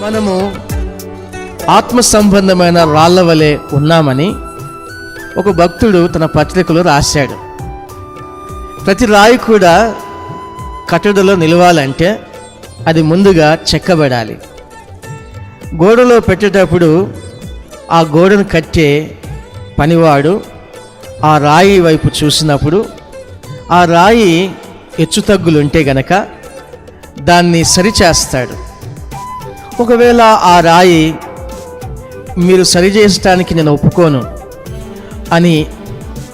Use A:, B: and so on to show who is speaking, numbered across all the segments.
A: మనము ఆత్మ సంబంధమైన రాళ్ళ వలె ఉన్నామని ఒక భక్తుడు తన పత్రికలో రాశాడు. ప్రతి రాయి కూడా కట్టడలో నిలవాలంటే అది ముందుగా చెక్కబడాలి. గోడలో పెట్టేటప్పుడు ఆ గోడను కట్టే పనివాడు ఆ రాయి వైపు చూసినప్పుడు ఆ రాయి హెచ్చుతగ్గులు ఉంటే గనక దాన్ని సరిచేస్తాడు. ఒకవేళ ఆ రాయి మీరు సరిచేయడానికి నేను ఒప్పుకోను అని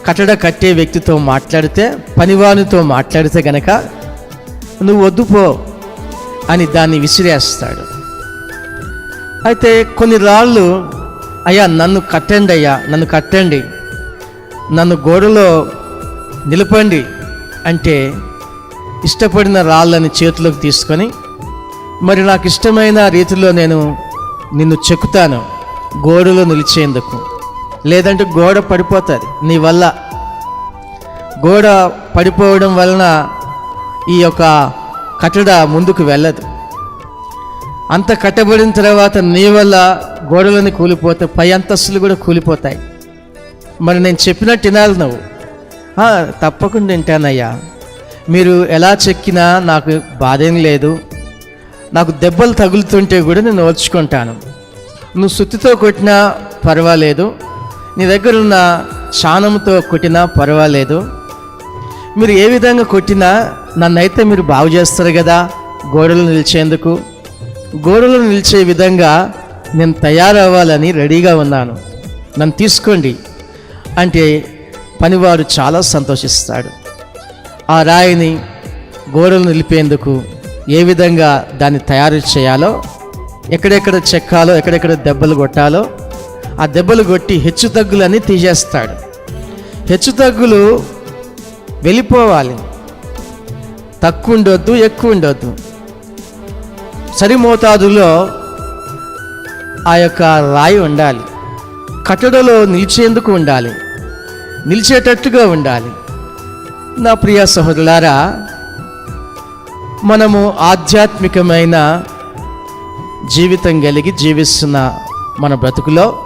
A: కట్టడ కట్టే వ్యక్తితో మాట్లాడితే పనివానితో మాట్లాడితే గనక నువ్వు వద్దుపో అని దాన్ని విసిరేస్తాడు. అయితే కొన్ని రాళ్ళు అయ్యా నన్ను కట్టండి అయ్యా నన్ను కట్టండి నన్ను గోడలో నిలపండి అంటే ఇష్టపడిన రాళ్ళని చేతిలోకి తీసుకొని మరి నాకు ఇష్టమైన రీతిలో నేను నిన్ను చెక్కుతాను గోడలో నిలిచేందుకు. లేదంటే గోడ పడిపోతుంది నీ వల్ల. గోడ పడిపోవడం వలన ఈ యొక్క కట్టడ ముందుకు వెళ్ళదు. అంత కట్టబడిన తర్వాత నీ వల్ల గోడలని కూలిపోతే పై అంతస్తులు కూడా కూలిపోతాయి. మరి నేను చెప్పినట్టు వినాలి నువ్వు. తప్పకుండా వింటానయ్యా మీరు ఎలా చెక్కినా నాకు బాధేం లేదు. నాకు దెబ్బలు తగులుతుంటే కూడా నేను ఓర్చుకుంటాను. నువ్వు సుత్తితో కొట్టినా పర్వాలేదు. నీ దగ్గర ఉన్న చాణంతో కొట్టినా పర్వాలేదు. మీరు ఏ విధంగా కొట్టినా నన్నైతే మీరు బాగు చేస్తారు కదా గోడలు నిలిచేందుకు. గోడలు నిలిచే విధంగా నేను తయారవ్వాలని రెడీగా ఉన్నాను. నన్ను తీసుకోండి. అంటే పనివాడు చాలా సంతోషిస్తాడు. ఆ రాయిని గోడలు నిలిపేందుకు ఏ విధంగా దాన్ని తయారు చేయాలో ఎక్కడెక్కడ చెక్కాలో ఎక్కడెక్కడ దెబ్బలు కొట్టాలో ఆ దెబ్బలు కొట్టి హెచ్చు తగ్గులని తీసేస్తాడు. హెచ్చు తగ్గులు వెళ్ళిపోవాలి. తక్కువ ఉండొద్దు ఎక్కువ ఉండొద్దు సరి మోతాదులో ఆ యొక్క రాయి ఉండాలి. కట్టడలో నిలిచేందుకు ఉండాలి. నిలిచేటట్టుగా ఉండాలి. నా ప్రియ సహోదరులారా మనము ఆధ్యాత్మికమైన జీవితం కలిగి జీవిస్తున్న మన బ్రతుకులో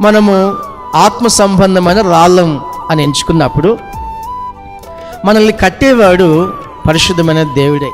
A: మనము ఆత్మ సంబంధమైన రాళ్ళం అని ఎంచుకున్నప్పుడు మనల్ని కట్టేవాడు పరిశుద్ధమైన దేవుడే.